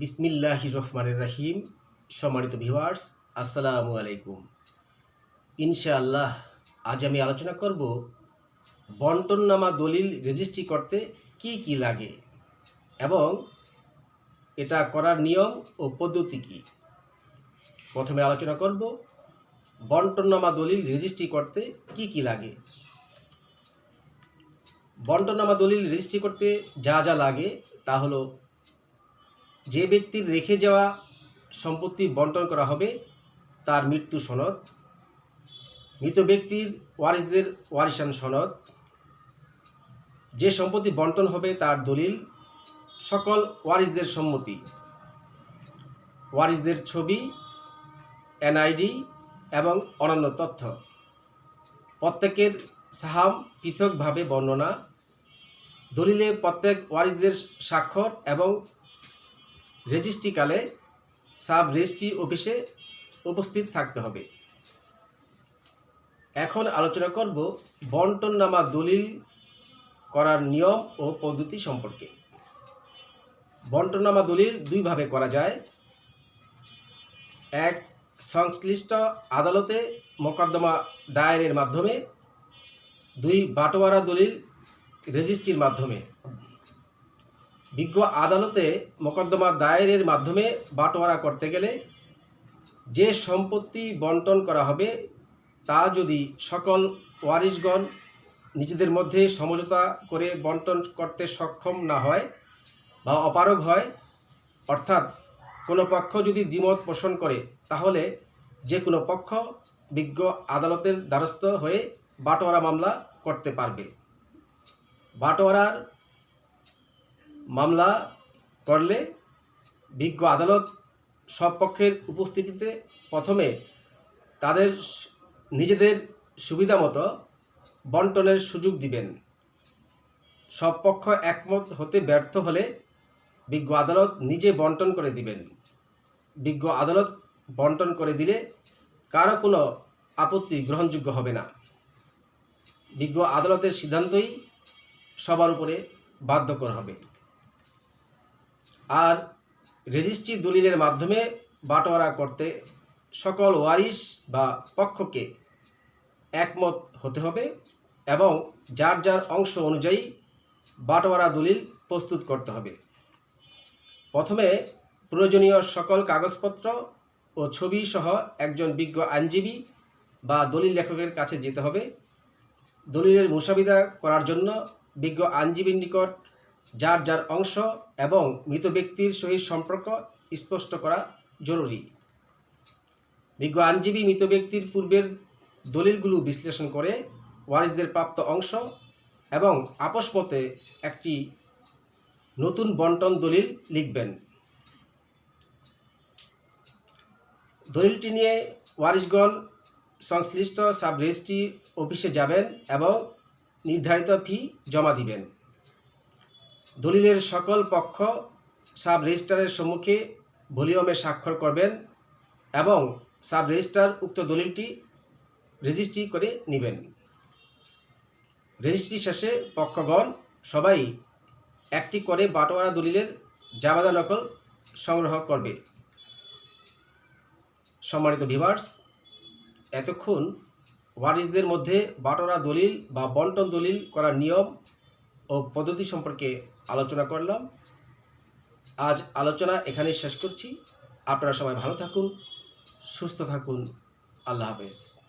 বিসমিল্লাহ রহমানের রাহিম। সম্মানিত ভিউয়ার্স, আসসালামু আলাইকুম। ইনশাআল্লাহ, আজ আমি আলোচনা করব বন্টননামা দলিল রেজিস্ট্রি করতে কি কি লাগে এবং এটা করার নিয়ম ও পদ্ধতি কি। প্রথমে আলোচনা করব বন্টননামা দলিল রেজিস্ট্রি করতে কি কি লাগে। বন্টননামা দলিল রেজিস্ট্রি করতে যা যা লাগে তা হলো যে ব্যক্তির রেখে যাওয়া সম্পত্তি বন্টন করা হবে, তার মৃত্যু সনদ। মৃত ব্যক্তির ওয়ারিসদের ওয়ারিসান সনদ। যে সম্পত্তি বন্টন হবে, তার দলিল সকল ওয়ারিসদের সম্মতি। ওয়ারিসদের ছবি, এনআইডি এবং অন্যান্য তথ্য। প্রত্যেকের সাহাম পৃথকভাবে বর্ণনা। দলিলে প্রত্যেক ওয়ারিসদের স্বাক্ষর এবং রেজিস্ট্রিকালে সাব রেজিস্ট্রি অফিসে উপস্থিত থাকতে হবে। এখন আলোচনা করব বন্টননামা দলিল করার নিয়ম ও পদ্ধতি সম্পর্কে। বন্টননামা দলিল দুইভাবে করা যায়। এক, সংশ্লিষ্ট আদালতে মোকদ্দমা দায়েরের মাধ্যমে। দুই, বাটোয়ারা দলিল রেজিস্ট্রির মাধ্যমে। বিজ্ঞ আদালতে মোকদ্দমা দায়েরের মাধ্যমে বাটোয়ারা করতে গেলে যে সম্পত্তি বন্টন করা হবে, তা যদি সকল ওয়ারিশগণ নিজেদের মধ্যে সমঝোতা করে বন্টন করতে সক্ষম না হয় বা অপারগ হয়, অর্থাৎ কোনো পক্ষ যদি দ্বিমত পোষণ করে, তাহলে যে কোনো পক্ষ বিজ্ঞ আদালতের দ্বারস্থ হয়ে বাটোয়ারা মামলা করতে পারবে। বাটোয়ারার মামলা করলে বিজ্ঞ আদালত সব পক্ষের উপস্থিতিতে প্রথমে তাদের নিজেদের সুবিধা মতো বন্টনের সুযোগ দিবেন। সব পক্ষ একমত হতে ব্যর্থ হলে বিজ্ঞ আদালত নিজে বন্টন করে দিবেন। বিজ্ঞ আদালত বন্টন করে দিলে কারও কোনো আপত্তি গ্রহণযোগ্য হবে না। বিজ্ঞ আদালতের সিদ্ধান্তই সবার উপরে বাধ্যকর হবে। আর রেজিস্ট্রি দলিলের মাধ্যমে বাটোয়ারা করতে সকল ওয়ারিশ বা পক্ষকে একমত হতে হবে এবং যার যার অংশ অনুযায়ী বাটোয়ারা দলিল প্রস্তুত করতে হবে। প্রথমে প্রয়োজনীয় সকল কাগজপত্র ও ছবি সহ একজন বিজ্ঞ আইনজীবী বা দলিল লেখকের কাছে যেতে হবে। দলিলের মুসাবিদা করার জন্য বিজ্ঞ আইনজীবীর নিকট যার যার অংশ এবং মৃত ব্যক্তির সহিত সম্পর্ক স্পষ্ট করা জরুরি। বিজ্ঞ আইনজীবী মৃত ব্যক্তির পূর্বের দলিলগুলো বিশ্লেষণ করে ওয়ারিসদের প্রাপ্ত অংশ এবং আপোষ মতে একটি নতুন বন্টন দলিল লিখবেন। দলিলটি নিয়ে ওয়ারিসগণ সংশ্লিষ্ট সাব রেজিস্ট্রি অফিসে যাবেন এবং নির্ধারিত ফি জমা দিবেন। দলিলের সকল পক্ষ সাব রেজিস্ট্রারের সম্মুখে ভলিউমে স্বাক্ষর করবেন এবং সাব রেজিস্ট্রার উক্ত দলিলটি রেজিস্ট্রি করে নেবেন। রেজিস্ট্রি শেষে পক্ষগণ সবাই একটি করে বাটোয়ারা দলিলের জাবাদা নকল সংগ্রহ করবে। সম্মানিত ভিভার্স এতক্ষণ ওয়ারিসদের মধ্যে বাটোয়ারা দলিল বা বন্টন দলিল করার নিয়ম ও পদ্ধতি সম্পর্কে আলোচনা করলাম। আজ আলোচনা এখানেই শেষ করছি। আপনারা সবাই ভালো থাকুন, সুস্থ থাকুন। আল্লাহ হাফেজ।